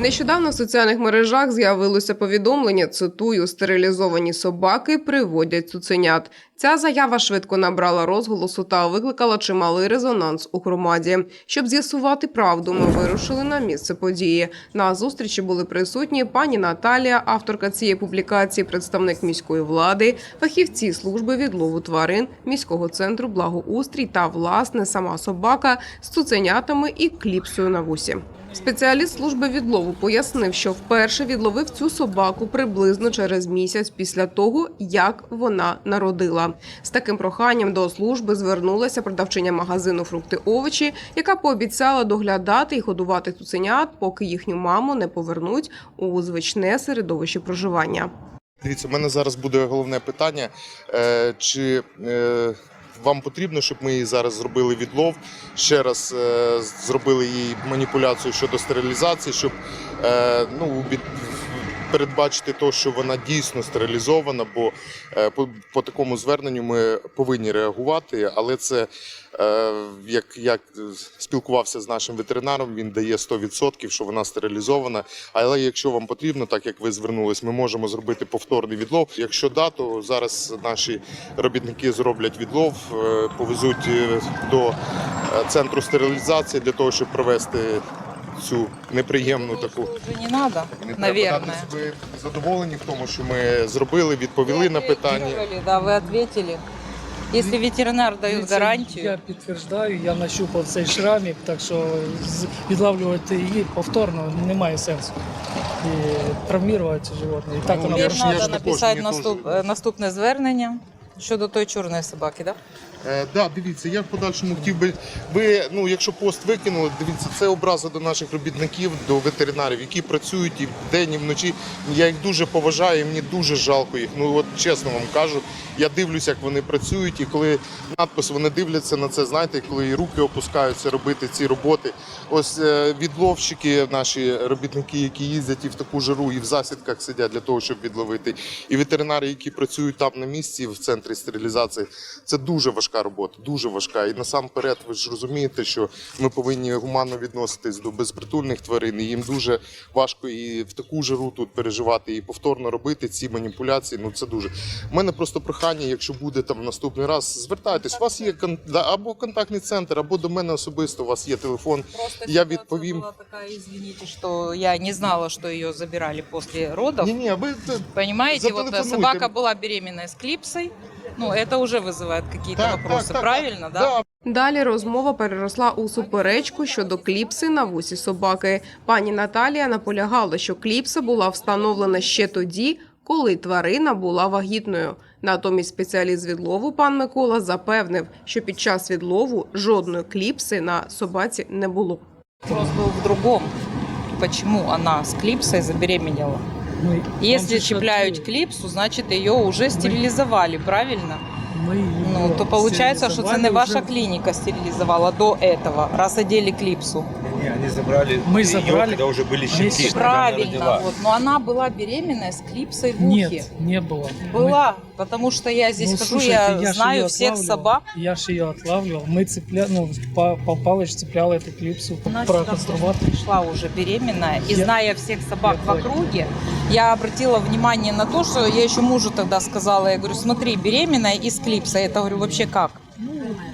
Нещодавно в соціальних мережах з'явилося повідомлення. Цитую, стерилізовані собаки приводять цуценят. Ця заява швидко набрала розголосу та викликала чималий резонанс у громаді. Щоб з'ясувати правду, ми вирушили на місце події. На зустрічі були присутні пані Наталія, авторка цієї публікації, представник міської влади, фахівці служби відлову тварин, міського центру благоустрій та власне сама собака з цуценятами і кліпсою на вусі. Спеціаліст служби відлову пояснив, що вперше відловив цю собаку приблизно через місяць після того, як вона народила. З таким проханням до служби звернулася продавчиня магазину фрукти овочі, яка пообіцяла доглядати і годувати цуценят, поки їхню маму не повернуть у звичне середовище проживання. Дивіться, у мене зараз буде головне питання. Е, чи е, вам потрібно, щоб ми її зараз зробили відлов, ще раз е, зробили її маніпуляцію щодо стерилізації, щоб е, ну, від, передбачити те, що вона дійсно стерилізована, бо е, по, по такому зверненню ми повинні реагувати, але це е, як, як спілкувався з нашим ветеринаром, він дає 100%, що вона стерилізована. Але якщо вам потрібно, так як ви звернулись, ми можемо зробити повторний відлов. Якщо да, то зараз наші робітники зроблять відлов, е, повезуть до центру стерилізації для того, щоб провести цю неприємну таку. Уже не треба. наверное. Тобто Ви задоволені в тому, що ми зробили, відповіли на питання. Да, вы ответили. Если ветеринар Дивіться, гарантию, Я підтверждаю, я нащупав цей шрамік, так що з- відлавлювати її повторно немає сенсу. І травмувати животне. І так Ну, вона я ж- також, написати мені наступ, теж. е, наступне звернення щодо тої чорної собаки, да? Е, да, дивіться, я в подальшому хотів би. Ви, ну, якщо пост викинули, дивіться, це образа до наших робітників, до ветеринарів, які працюють і вдень, і вночі. Я їх дуже поважаю, і мені дуже жалко їх. Ну от чесно вам кажу, я дивлюся, як вони працюють, і коли надпис вони дивляться на це, знаєте, коли і руки опускаються робити ці роботи. Ось е, відловщики, наші робітники, які їздять і в таку жару, і в засідках сидять для того, щоб відловити. І ветеринари, які працюють там на місці в центрі стерилізації, це дуже важка робота, дуже важка. І насамперед, ви ж розумієте, що ми повинні гуманно відноситись до безпритульних тварин. І їм дуже важко і в таку жару тут переживати, і повторно робити ці маніпуляції. Ну це дуже. У мене просто прохання, якщо буде там наступний раз, звертайтесь. У вас є кон... да, або контактний центр, або до мене особисто. У вас є телефон. Просто Я ситуация відповім. была такая, извините, что я не знала, что ее забирали после родов. Ні, ні, ви Понимаете, вот э, Зателефонуйте. собака была беременная с клипсой. Ну, это уже вызывает какие-то Так, вопросы, так, так, правильно, да? да, Далі розмова переросла у суперечку щодо кліпси на вусі собаки. Пані Наталія наполягала, що кліпса була встановлена ще тоді, коли тварина була вагітною. Натомість спеціаліст з відлову пан Микола запевнив, що під час відлову жодної кліпси на собаці не було. Вопрос был в другом. Почему она с клипсой забеременела? Ми- вам Если же ж чіпляють відкрили. кліпсу, значить її вже стерилізували, правильно? Ми її Ну, то получается, що це стерилізували не ваша вже. клініка стерилізувала до этого, раз одели клипсу. Не, они забрали Мы её, забрали когда уже были щенки, вместе. когда она. Правильно, вот. Но она была беременная с клипсой в ухе. Нет, не было. Мы- Была, потому что я здесь Ну, хожу, слушайте, я, ж знаю всех собак. Я ж ее отлавливал. Мы цепля... ну, по, по палыч эту клипсу, Она проконструвать. пришла уже беременная, и Я- зная всех собак Я в округе, я обратила внимание на то, что я еще мужу тогда сказала, я говорю, смотри, беременная и с клипсой. Это, говорю, вообще как?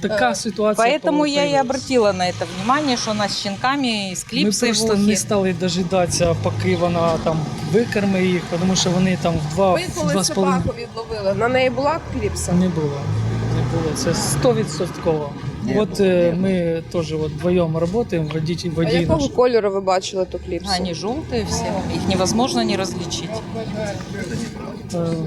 Така ситуація. Поэтому я и появилась. обратила на это внимание, что она с щенками и с Ми клипсой в просто не ухе. стали дожидатися, поки вона там викорми їх, тому що вони там в два, Ви в коли два з половиною собаку відловили, на неї була кліпса? не було. Не було. Це стовідсотково. Не От було, е, не ми теж от вдвоєм працюємо, водій, А водій якого наш. кольору ви бачили ту кліпсу? Они желтые все, их невозможно не различить.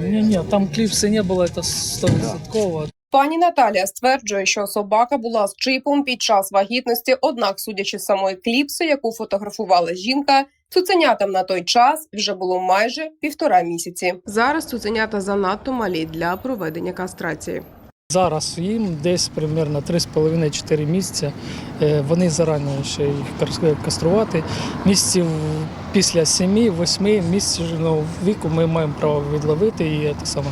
Ні, ні, там кліпси не було, це стовідсотково. Пані Наталія стверджує, що собака була з чипом під час вагітності, однак, судячи з самої кліпси, яку фотографувала жінка, цуценятам на той час вже було майже півтора місяці. Зараз цуценята занадто малі для проведення кастрації. Зараз їм десь примерно 3,5-4 місяці. Е, Вони зарані ще їх каструвати. Місяців після 7-8 місяців ну, віку ми маємо право відловити і так само,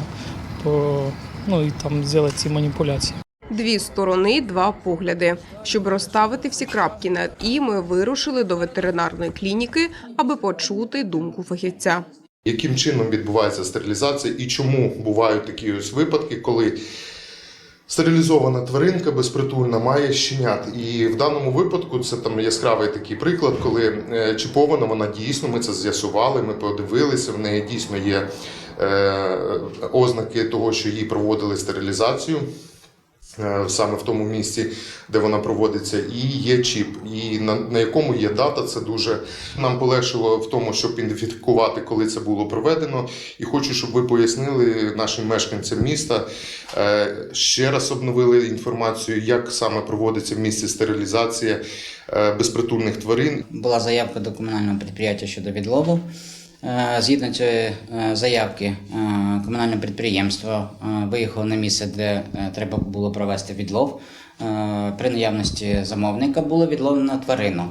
по, ну, і там зробити ці маніпуляції. Дві сторони, два погляди. Щоб розставити всі крапки над і, ми вирушили до ветеринарної клініки, аби почути думку фахівця. Яким чином відбувається стерилізація і чому бувають такі ось випадки, коли стерилізована тваринка безпритульна має щенят. І в даному випадку це там яскравий такий приклад, коли е, чіпована вона дійсно, ми це з'ясували, ми подивилися, в неї дійсно є е, ознаки того, що їй проводили стерилізацію. е, Саме в тому місці, де вона проводиться, і є чіп, і на, на якому є дата. Це дуже нам полегшило в тому, щоб ідентифікувати, коли це було проведено. І хочу, щоб ви пояснили нашим мешканцям міста е, ще раз обновили інформацію, як саме проводиться в місті стерилізація е, безпритульних тварин. Була заявка до комунального підприємства щодо відлову. Е, Згідно цієї е, заявки, е, комунальне підприємство виїхало на місце, де треба було провести відлов. При наявності замовника було відловлено тварину.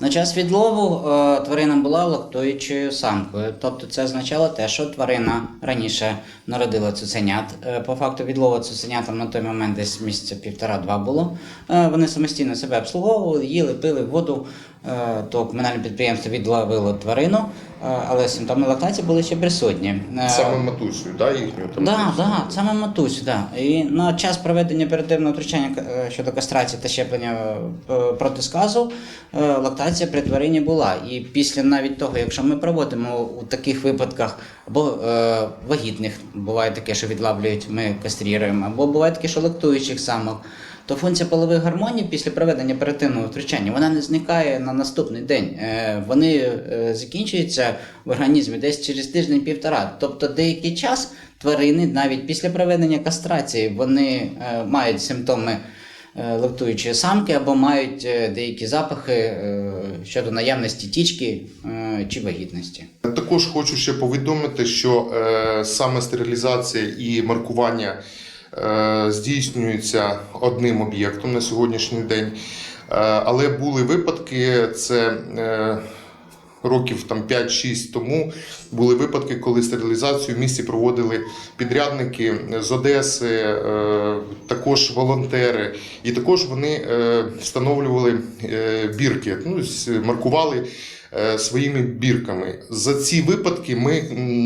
На час відлову тварина була лактуючою самкою, тобто це означало те, що тварина раніше народила цуценят. По факту відлову цуценятам на той момент десь місяця півтора-два було. Вони самостійно себе обслуговували, їли, пили воду. Е, То комунальне підприємство відловило тварину, е, але симптоми лактації були ще присутні. Е, Саме матусю, да, їхню там. Да, да, саме матусю, да. І на час проведення оперативного втручання щодо кастрації та щеплення проти сказу лактація при тварині була. І після навіть того, якщо ми проводимо у таких випадках або вагітних, буває таке, що відлавлюють, ми кастріруємо, або буває таке, що лактуючих самок. То функція полових гормонів після проведення оперативного втручання вона не зникає на наступний день. Е, Вони е, закінчуються в організмі десь через тиждень-півтора. Тобто деякий час тварини навіть після проведення кастрації вони е, мають симптоми лактуючої самки або мають деякі запахи щодо наявності тічки чи вагітності. Також хочу ще повідомити, що саме стерилізація і маркування здійснюється одним об'єктом на сьогоднішній день. Е, але були випадки, це е, років там 5-6 тому були випадки, коли стерилізацію в місті проводили підрядники з Одеси, е, також волонтери, і також вони е, встановлювали е, бірки, ну, маркували своїми бірками. За ці випадки ми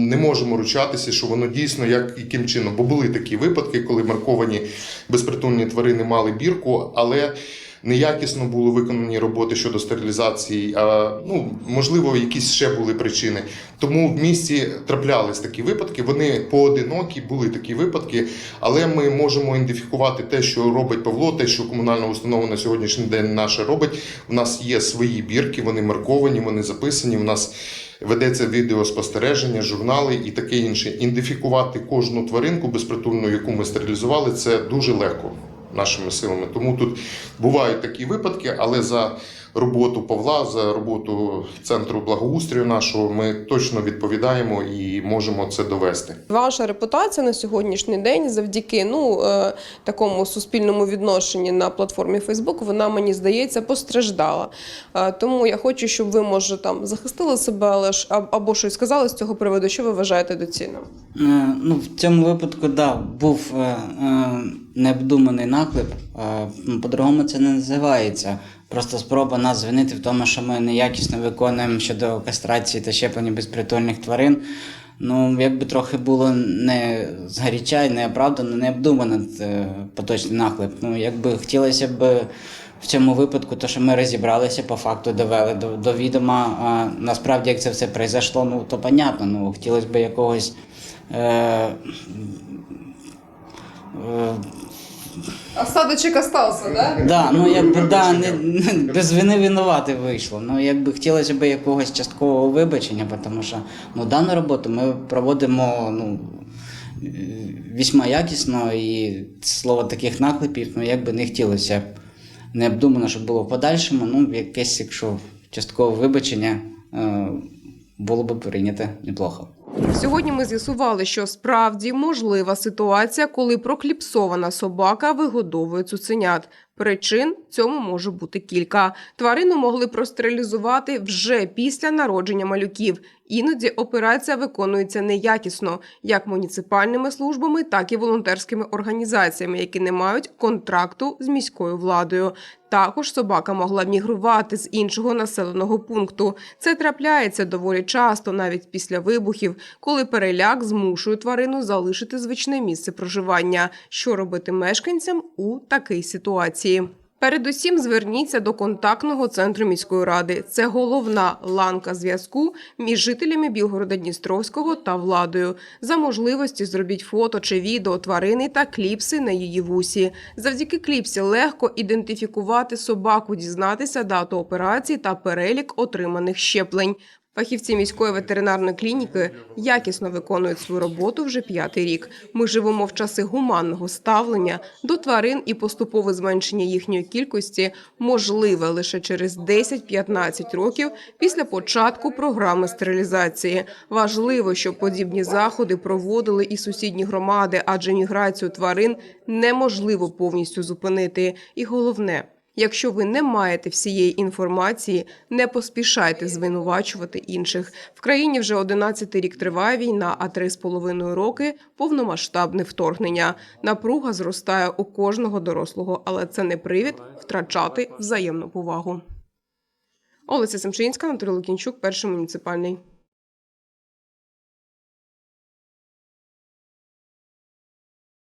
не можемо ручатися, що воно дійсно як яким чином. Бо були такі випадки, коли марковані безпритульні тварини мали бірку, але неякісно були виконані роботи щодо стерилізації. А, ну, можливо, якісь ще були причини. Тому в місті траплялись такі випадки. Вони поодинокі, були такі випадки, але ми можемо ідентифікувати те, що робить Павло, те, що комунальна установа на сьогоднішній день наша робить. У нас є свої бірки, вони марковані, вони записані. У нас ведеться відеоспостереження, журнали і таке інше. Ідентифікувати кожну тваринку безпритульну, яку ми стерилізували, це дуже легко нашими силами. Тому тут бувають такі випадки, але за роботу Павла, за роботу центру благоустрою нашого, ми точно відповідаємо і можемо це довести. Ваша репутація на сьогоднішній день завдяки ну е, такому суспільному відношенні на платформі Facebook, вона мені здається постраждала. Е, тому я хочу, щоб ви може там захистили себе, але ж або щось сказали з цього приводу, що ви вважаєте доцільним. Е, Ну, в цьому випадку, да, був е, е, необдуманий наклеп. Е, по-другому це не називається. Просто спроба нас звинити в тому, що ми неякісно виконуємо щодо кастрації та щеплення безпритульних тварин. Ну, якби трохи було не згаряча і неоправдано, не обдумано е, поточний наклеп. Ну, якби хотілося б в цьому випадку, то що ми розібралися, по факту довели до, до відома. А насправді, як це все произошло, ну то понятно. Ну, хотілося б якогось. Е, е, Осадочок остався, да? Да, ну якби да, не, без вини винувати вийшло. Ну якби хотілося б якогось часткового вибачення, тому що ну, дану роботу ми проводимо ну, вісьма якісно і слово таких наклепів, ну якби не хотілося б необдумано, щоб було в подальшому. Ну, якесь, якщо часткове вибачення е, було б прийнято неплохо. Сьогодні ми з'ясували, що справді можлива ситуація, коли прокліпсована собака вигодовує цуценят. Причин цьому може бути кілька. Тварину могли простерилізувати вже після народження малюків. Іноді операція виконується неякісно, як муніципальними службами, так і волонтерськими організаціями, які не мають контракту з міською владою. Також собака могла мігрувати з іншого населеного пункту. Це трапляється доволі часто, навіть після вибухів, коли переляк змушує тварину залишити звичне місце проживання. Що робити мешканцям у такій ситуації? Передусім зверніться до контактного центру міської ради. Це головна ланка зв'язку між жителями Білгорода Дністровського та владою. За можливості зробіть фото чи відео тварини та кліпси на її вусі. Завдяки кліпсі легко ідентифікувати собаку, дізнатися дату операції та перелік отриманих щеплень. Фахівці міської ветеринарної клініки якісно виконують свою роботу вже п'ятий рік. Ми живемо в часи гуманного ставлення до тварин і поступове зменшення їхньої кількості можливе лише через 10-15 років після початку програми стерилізації. Важливо, щоб подібні заходи проводили і сусідні громади, адже міграцію тварин неможливо повністю зупинити. І головне. Якщо ви не маєте всієї інформації, не поспішайте звинувачувати інших. В країні вже 11 рік триває війна, а 3,5 роки повномасштабне вторгнення. Напруга зростає у кожного дорослого, але це не привід втрачати взаємну повагу. Олеся Семчинська, Анатолій Лукінчук, перший муніципальний.